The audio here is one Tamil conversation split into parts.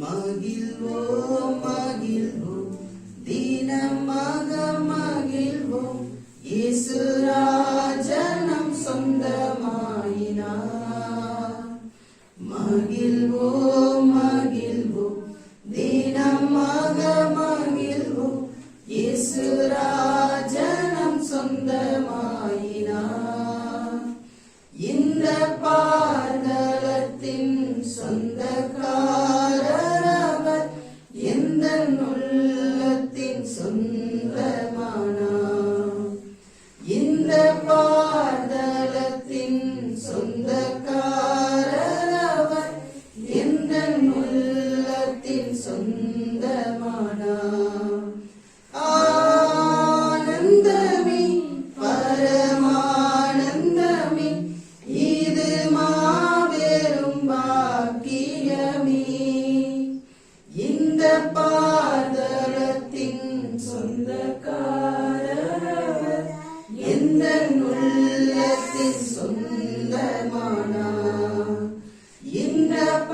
மகிழ்வோம் மகிழ்வோம். தீனமாக மகிழ்வோம். இசுராஜனம் சொந்தமாயினா மகிழ்வோம் மகிழ்வோம். தீனமாக மகிழ்வோம். இசுரா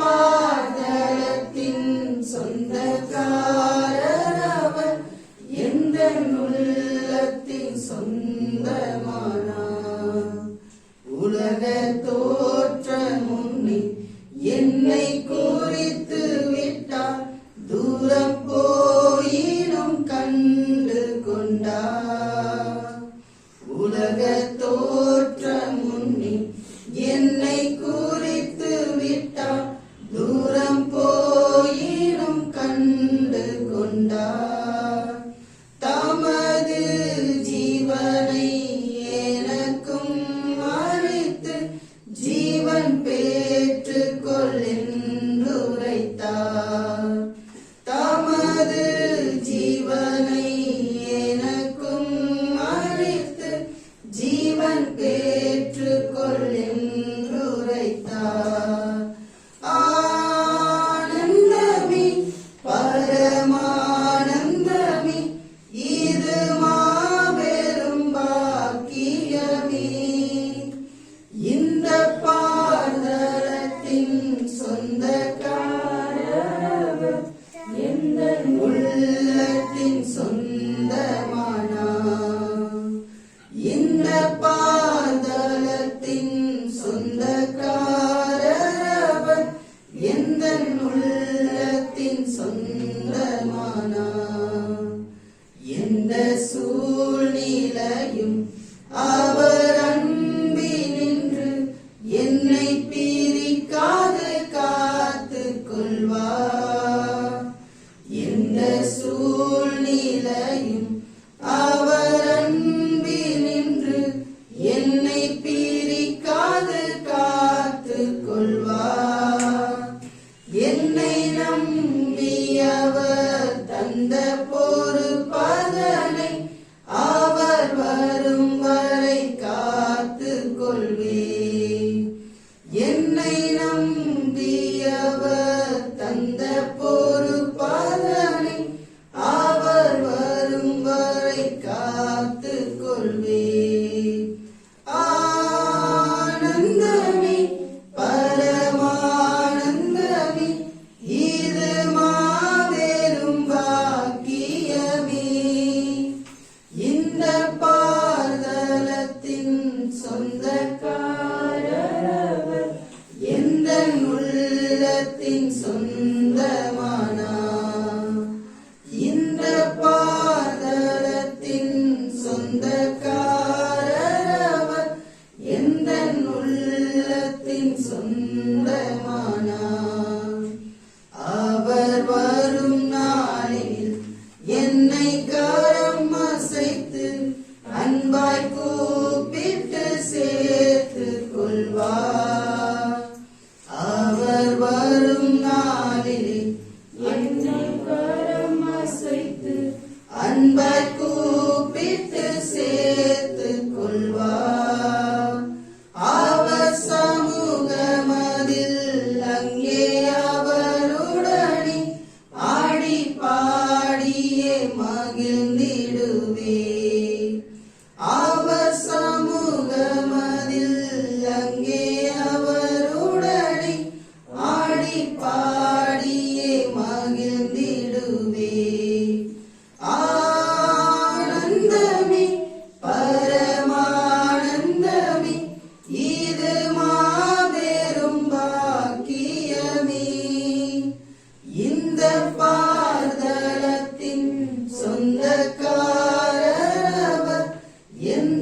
பாதளத்தின் சொந்தக்காரரவர் எந்த உள்ளத்தின் சொந்தமானார்? உலகத்தோ ஜீவன் பேற்றுக்கொள்ளும் தருவார் என்னை நம்பி அவர் தந்த பொறுப்பதனை அவர் வரும் வரை காத்து கொள்வேன் Rebeca.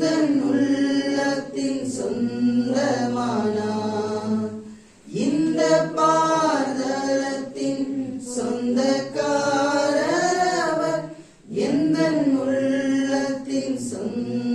எந்தன் உள்ளத்தின் சொந்தமானா? இந்த பாதலத்தின் சொந்தக்காரவர் எந்தன் உள்ளத்தின் சொந்த